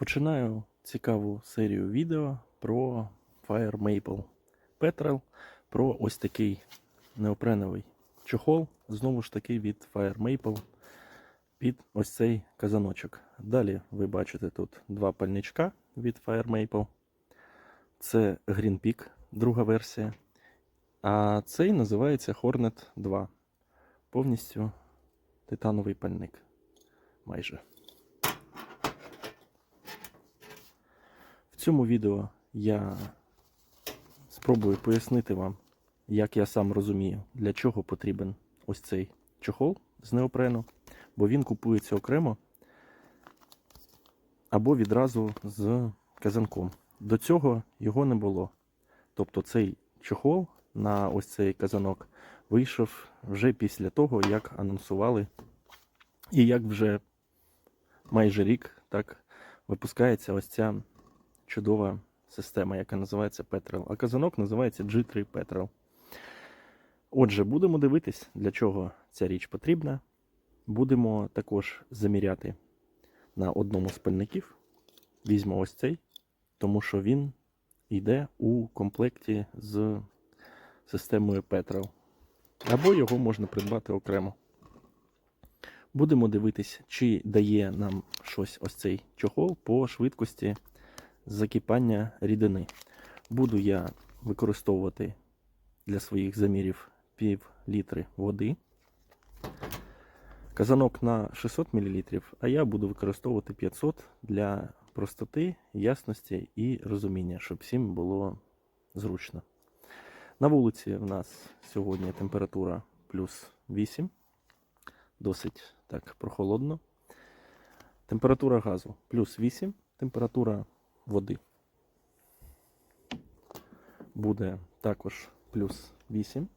Починаю цікаву серію відео про Fire Maple Petrel, про ось такий неопреновий чохол, знову ж таки від Fire Maple під ось цей казаночок. Далі ви бачите тут два пальничка від Fire Maple. Це Green Peak, друга версія. А цей називається Hornet 2. Повністю титановий пальник. Майже. Цьому відео я спробую пояснити вам, як я сам розумію, для чого потрібен ось цей чохол з неопрену, бо він купується окремо або відразу з казанком. До цього його не було. Тобто цей чохол на ось цей казанок вийшов вже після того, як анонсували, і як вже майже рік так випускається ось ця чудова система, яка називається Petrel. А казанок називається G3 Petrel. Отже, будемо дивитись, для чого ця річ потрібна. Будемо також заміряти на одному з пальників. Візьму ось цей, тому що він йде у комплекті з системою Petrel. Або його можна придбати окремо. Будемо дивитись, чи дає нам щось ось цей чохол по швидкості закипання рідини. Буду я використовувати для своїх замірів пів літри води. Казанок на 600 мл, а я буду використовувати 500 для простоти, ясності і розуміння, щоб всім було зручно. На вулиці в нас сьогодні температура плюс 8, досить так прохолодно. Температура газу плюс 8, температура води буде також плюс 8.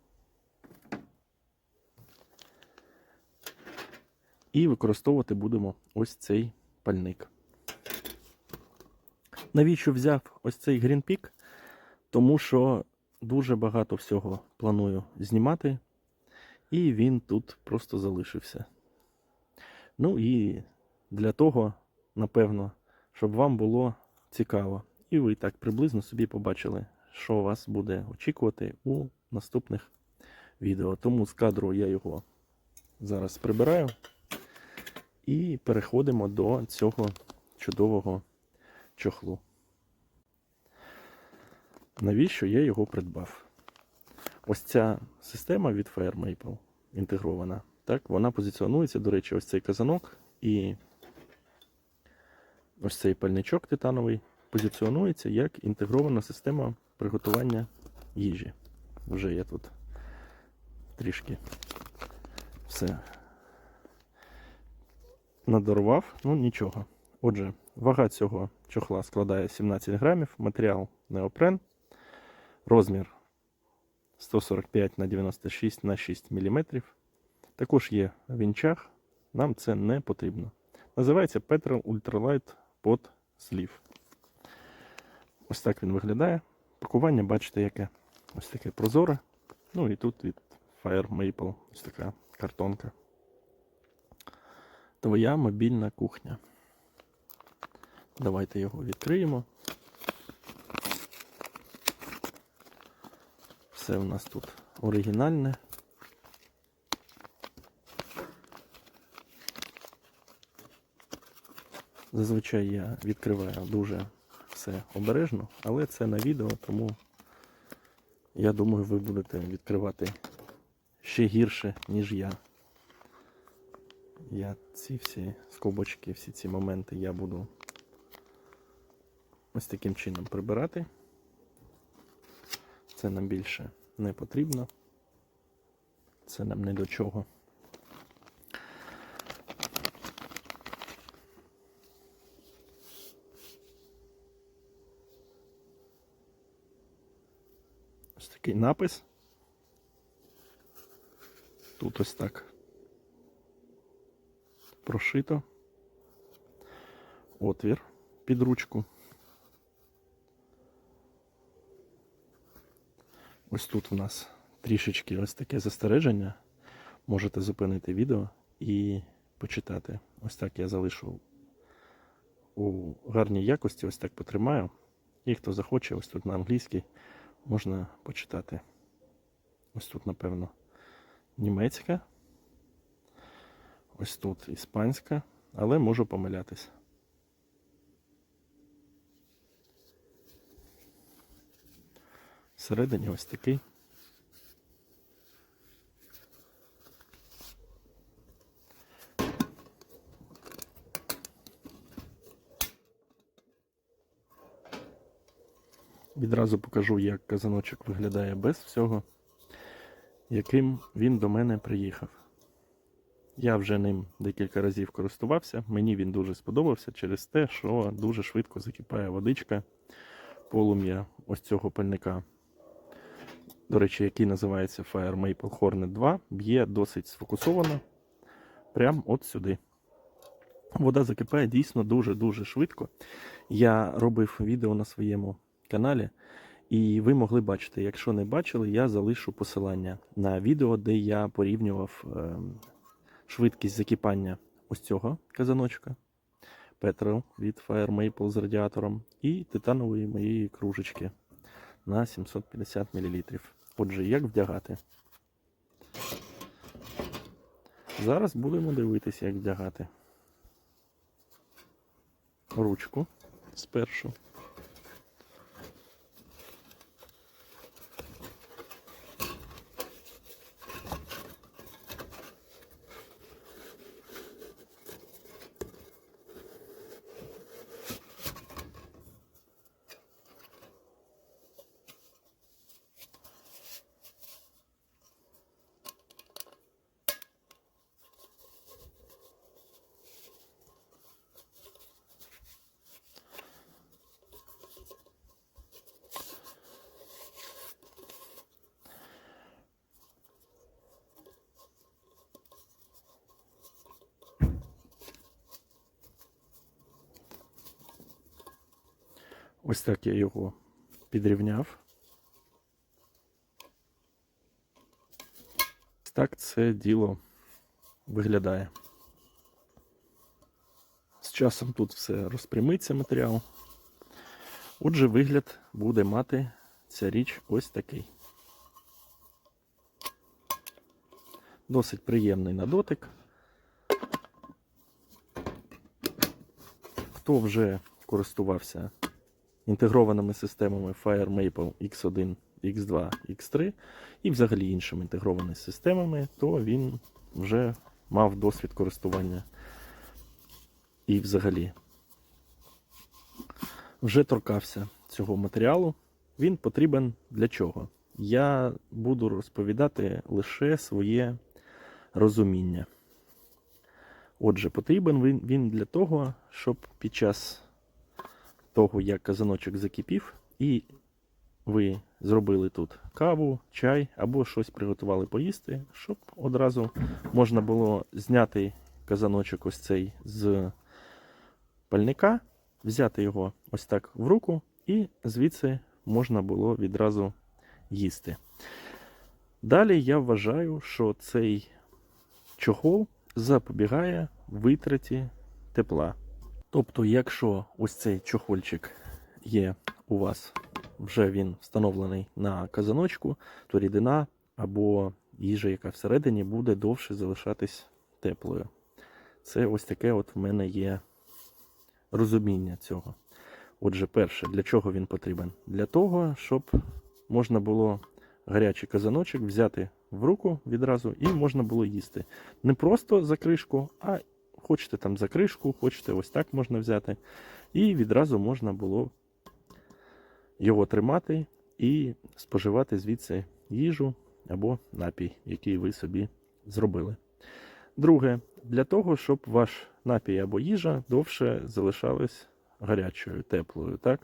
І використовувати будемо ось цей пальник. Навіщо взяв ось цей Peak? Тому що дуже багато всього планую знімати, і він тут просто залишився. Ну і для того, напевно, щоб вам було цікаво. І ви так приблизно собі побачили, що вас буде очікувати у наступних відео. Тому з кадру я його зараз прибираю. І переходимо до цього чудового чохлу. Навіщо я його придбав? Ось ця система від Fire Maple інтегрована. Так, вона позиціонується, до речі, ось цей казанок і ось цей пальничок титановий позиціонується як інтегрована система приготування їжі. Вже я тут трішки все надарував, ну нічого. Отже, вага цього чохла складає 17 грамів, матеріал неопрен, розмір 145 на 96 на 6 мм. Також є в нам це не потрібно. Називається Petrol Ultralight Pod Sleeve. Ось так він виглядає. Пакування, бачите, яке ось таке прозоре. Ну і тут від Fire Maple ось така картонка. Твоя мобільна кухня. Давайте його відкриємо. Все у нас тут оригінальне. Зазвичай я відкриваю дуже все обережно, але це на відео, тому я думаю, ви будете відкривати ще гірше, ніж я. Я ці всі скобочки, всі ці моменти я буду ось таким чином прибирати. Це нам більше не потрібно. Це нам не до чого. Ось такий напис. Тут ось так прошито. Отвір під ручку. Ось тут у нас трішечки ось таке застереження. Можете зупинити відео і почитати. Ось так я залишу у гарній якості, ось так потримаю. І хто захоче, ось тут на англійській можна почитати. Ось тут, напевно, німецька. Ось тут іспанська, але можу помилятись. Всередині ось такий. Відразу покажу, як казаночок виглядає без всього, яким він до мене приїхав. Я вже ним декілька разів користувався. Мені він дуже сподобався через те, що дуже швидко закипає водичка, полум'я ось цього пальника. До речі, який називається Fire Maple Hornet 2, б'є досить сфокусовано. Прямо от сюди. Вода закипає дійсно дуже-дуже швидко. Я робив відео на своєму каналі, і ви могли бачити. Якщо не бачили, я залишу посилання на відео, де я порівнював ем, швидкість закипання ось цього казаночка Petrol від Fire Maple з радіатором і титанової моєї кружечки на 750 мл. Отже, як вдягати? Зараз будемо дивитися, як вдягати ручку спершу. Ось так я його підрівняв. Ось так це діло виглядає. З часом тут все розпрямиться матеріал. Отже, вигляд буде мати ця річ ось такий. Досить приємний на дотик. Хто вже користувався інтегрованими системами Fire Maple X1, X2, X3 і взагалі іншими інтегрованими системами, то він вже мав досвід користування і взагалі вже торкався цього матеріалу. Він потрібен для чого? Я буду розповідати лише своє розуміння. Отже, потрібен він, він для того, щоб під час того, як казаночок закипів, і ви зробили тут каву, чай або щось приготували поїсти, щоб одразу можна було зняти казаночок ось цей з пальника, взяти його ось так в руку, і звідси можна було відразу їсти. Далі я вважаю, що цей чохол запобігає витраті тепла. Тобто, якщо ось цей чохольчик є у вас, вже він встановлений на казаночку, то рідина або їжа, яка всередині, буде довше залишатись теплою. Це ось таке от в мене є розуміння цього. Отже, перше, для чого він потрібен? Для того, щоб можна було гарячий казаночок взяти в руку відразу і можна було їсти. Не просто за кришку, а хочете там за кришку, хочете ось так можна взяти. І відразу можна було його тримати і споживати звідси їжу або напій, який ви собі зробили. Друге, для того, щоб ваш напій або їжа довше залишалась гарячою, теплою, так?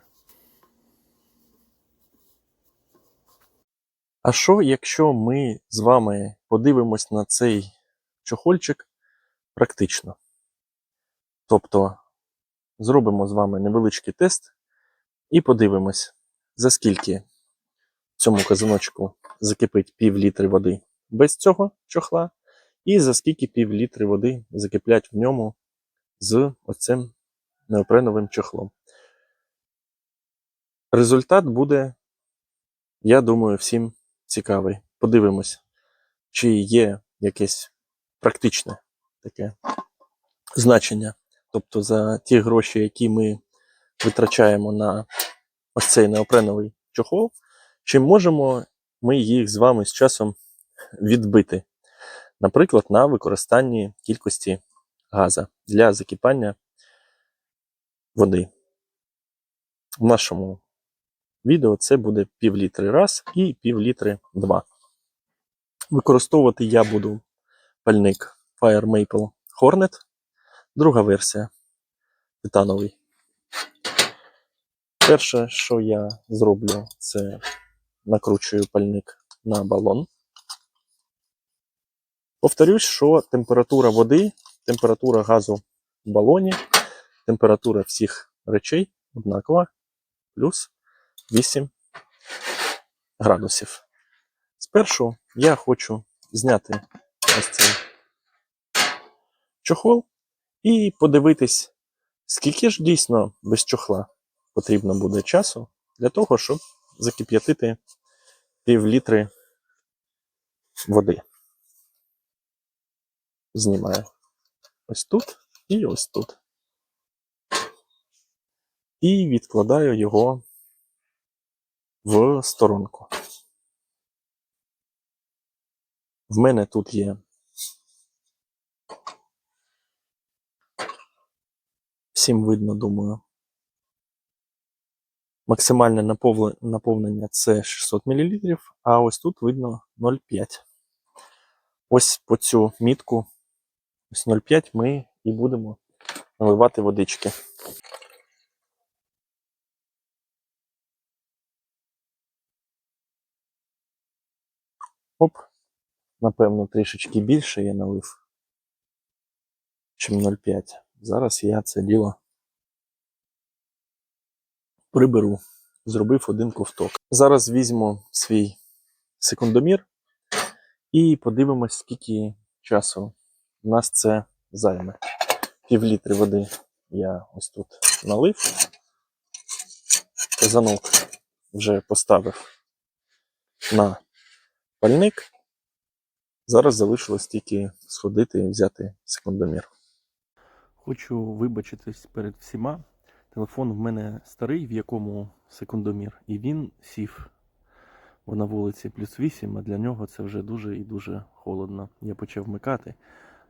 А що, якщо ми з вами подивимось на цей чохольчик практично? Тобто зробимо з вами невеличкий тест і подивимось, за скільки цьому казаночку закипить пів літри води без цього чохла, і за скільки пів літри води закиплять в ньому з оцим неопреновим чохлом. Результат буде, я думаю, всім цікавий. Подивимось, чи є якесь практичне таке значення. Тобто за ті гроші, які ми витрачаємо на ось цей неопреновий чохол, чи можемо ми їх з вами з часом відбити, наприклад, на використанні кількості газа для закипання води. В нашому відео це буде пів літри раз і пів літри два. Використовувати я буду пальник Fire Maple Hornet, друга версія титановий. Перше, що я зроблю, це накручую пальник на балон. Повторюсь, що температура води, температура газу в балоні, температура всіх речей однакова, плюс 8 градусів. Спершу я хочу зняти ось цей чохол і подивитись, скільки ж дійсно без чохла потрібно буде часу для того, щоб закип'ятити пів літри води. Знімаю ось тут і ось тут. І відкладаю його в сторонку. В мене тут є всім видно, думаю. Максимальне наповнення це 600 мл, а ось тут видно 0,5. Ось по цю мітку, ось 0,5 ми і будемо наливати водички. Оп, напевно, трішечки більше я налив, чим 0,5. Зараз я це діло приберу. Зробив один ковток. Зараз візьму свій секундомір і подивимось, скільки часу в нас це займе. Пів літри води я ось тут налив. Казанок вже поставив на пальник. Зараз залишилось тільки сходити і взяти секундомір. Хочу вибачитись перед всіма. Телефон в мене старий, в якому секундомір, і він сів. Бо на вулиці плюс 8, а для нього це вже дуже і дуже холодно. Я почав вмикати,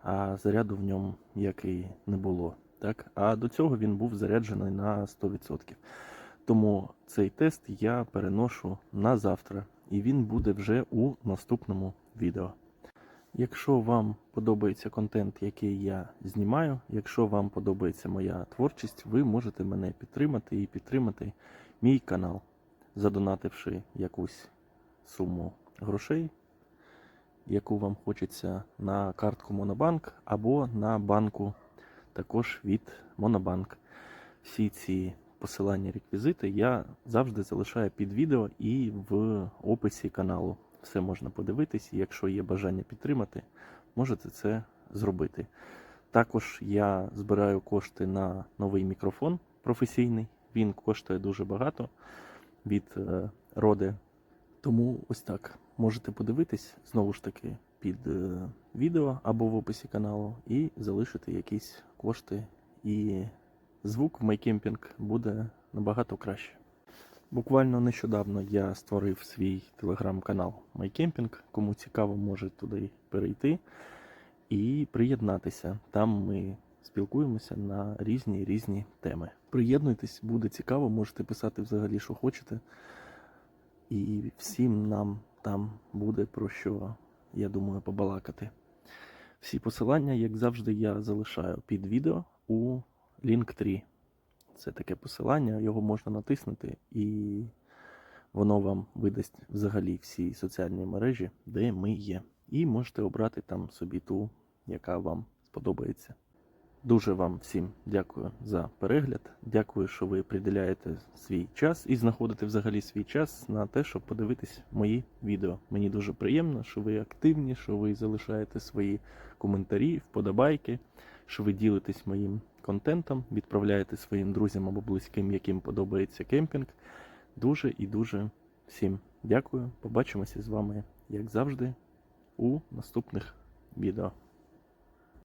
а заряду в ньому як і не було. Так? А до цього він був заряджений на 100%. Тому цей тест я переношу на завтра, і він буде вже у наступному відео. Якщо вам подобається контент, який я знімаю, якщо вам подобається моя творчість, ви можете мене підтримати і підтримати мій канал, задонативши якусь суму грошей, яку вам хочеться на картку Монобанк або на банку також від Монобанк. Всі ці посилання реквізити я завжди залишаю під відео і в описі каналу. Все можна подивитись, і якщо є бажання підтримати, можете це зробити. Також я збираю кошти на новий мікрофон професійний. Він коштує дуже багато від е, Роде. Тому ось так. Можете подивитись знову ж таки під е, відео або в описі каналу і залишити якісь кошти. І звук в MyCamping буде набагато краще. Буквально нещодавно я створив свій телеграм-канал MyCamping. Кому цікаво, може туди перейти і приєднатися. Там ми спілкуємося на різні різні теми. Приєднуйтесь, буде цікаво, можете писати взагалі, що хочете. І всім нам там буде про що, я думаю, побалакати. Всі посилання, як завжди, я залишаю під відео у Linktree. Це таке посилання, його можна натиснути, і воно вам видасть взагалі всі соціальні мережі, де ми є. І можете обрати там собі ту, яка вам сподобається. Дуже вам всім дякую за перегляд. Дякую, що ви приділяєте свій час і знаходите взагалі свій час на те, щоб подивитись мої відео. Мені дуже приємно, що ви активні, що ви залишаєте свої коментарі, вподобайки, що ви ділитесь моїм контентом, відправляєте своїм друзям або близьким, яким подобається кемпінг. Дуже і дуже всім дякую. Побачимося з вами, як завжди, у наступних відео.